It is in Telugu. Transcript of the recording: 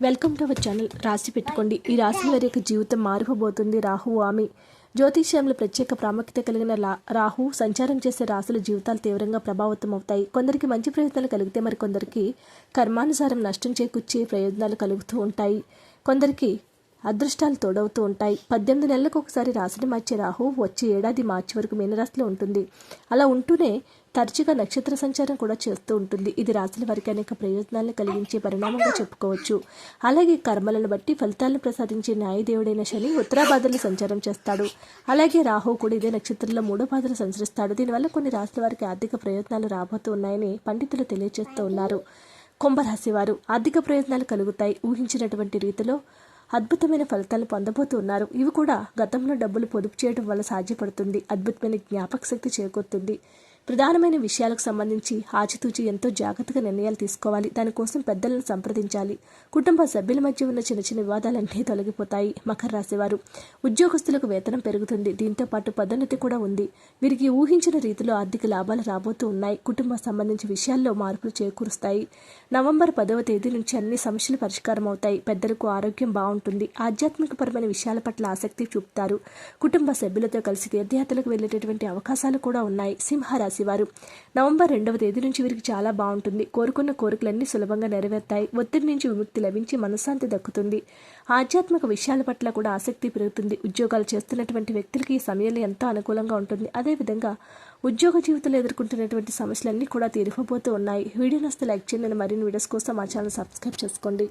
వెల్కమ్ టు అవర్ ఛానల్ రాసి పెట్టుకోండి ఈ రాశి వారి యొక్క జీవితం మారిపోబోతుంది. రాహు ఆమె జ్యోతిష్యంలో ప్రత్యేక ప్రాముఖ్యత కలిగిన రాహు సంచారం చేసే రాశుల జీవితాలు తీవ్రంగా ప్రభావితం అవుతాయి. కొందరికి మంచి ప్రయత్నాలు కలిగితే మరి కొందరికి కర్మానుసారం నష్టం చేకూర్చే ప్రయోజనాలు కలుగుతూ ఉంటాయి. కొందరికి అదృష్టాలు తోడవుతూ ఉంటాయి. పద్దెనిమిది నెలలకు ఒకసారి రాశిని మార్చే రాహు వచ్చే ఏడాది మార్చి వరకు మీనరాశిలో ఉంటుంది. అలా ఉంటూనే తరచుగా నక్షత్ర సంచారం కూడా చేస్తూ ఉంటుంది. ఇది రాశుల వారికి అనేక ప్రయోజనాలను కలిగించే పరిణామంగా చెప్పుకోవచ్చు. అలాగే కర్మలను బట్టి ఫలితాలను ప్రసాదించే న్యాయదేవుడైన శని ఉత్తరాబాధలు సంచారం చేస్తాడు. అలాగే రాహు కూడా ఇదే నక్షత్రంలో మూడో బాధలు సంచరిస్తాడు. దీనివల్ల కొన్ని రాశుల వారికి ఆర్థిక ప్రయోజనాలు రాబోతూ ఉన్నాయని పండితులు తెలియజేస్తూ ఉన్నారు. కుంభరాశి వారు ఆర్థిక ప్రయోజనాలు కలుగుతాయి. ఊహించినటువంటి రీతిలో అద్భుతమైన ఫలితాలు పొందబోతున్నారు. ఇవి కూడా గతంలో డబ్బులు పొదుపు చేయడం వల్ల సాధ్యపడుతుంది. అద్భుతమైన జ్ఞాపక శక్తి చేకూరుతుంది. ప్రధానమైన విషయాలకు సంబంధించి ఆచితూచి ఎంతో జాగ్రత్తగా నిర్ణయాలు తీసుకోవాలి. దానికోసం పెద్దలను సంప్రదించాలి. కుటుంబ సభ్యుల మధ్య ఉన్న చిన్న చిన్న వివాదాలన్నీ తొలగిపోతాయి. మకర రాశివారు ఉద్యోగస్తులకు వేతనం పెరుగుతుంది. దీంతో పాటు పదోన్నతి కూడా ఉంది. వీరికి ఊహించిన రీతిలో ఆర్థిక లాభాలు రాబోతూ ఉన్నాయి. కుటుంబ సంబంధించి విషయాల్లో మార్పులు చేకూరుస్తాయి. నవంబర్ పదవ తేదీ నుంచి అన్ని సమస్యలు పరిష్కారం అవుతాయి. పెద్దలకు ఆరోగ్యం బాగుంటుంది. ఆధ్యాత్మికపరమైన విషయాల పట్ల ఆసక్తి చూపుతారు. కుటుంబ సభ్యులతో కలిసి తీర్థయాత్రలకు వెళ్ళేటటువంటి అవకాశాలు కూడా ఉన్నాయి. సింహరాశి రాశివారు. నవంబర్ రెండవ తేదీ నుంచి వీరికి చాలా బాగుంటుంది. కోరుకున్న కోరికలన్నీ సులభంగా నెరవేరుతాయి. ఒత్తిడి నుంచి విముక్తి లభించి మనశ్శాంతి దక్కుతుంది. ఆధ్యాత్మిక విషయాల పట్ల కూడా ఆసక్తి పెరుగుతుంది. ఉద్యోగాలు చేస్తున్నటువంటి వ్యక్తులకి ఈ సమయంలో ఎంతో అనుకూలంగా ఉంటుంది. అదేవిధంగా ఉద్యోగ జీవితంలో ఎదుర్కొంటున్నటువంటి సమస్యలన్నీ కూడా తీరిపోతూ ఉన్నాయి. వీడియో నస్తే లైక్ చేయండి. మరిన్ని వీడియోస్ కోసం మా ఛానల్ సబ్స్క్రైబ్ చేసుకోండి.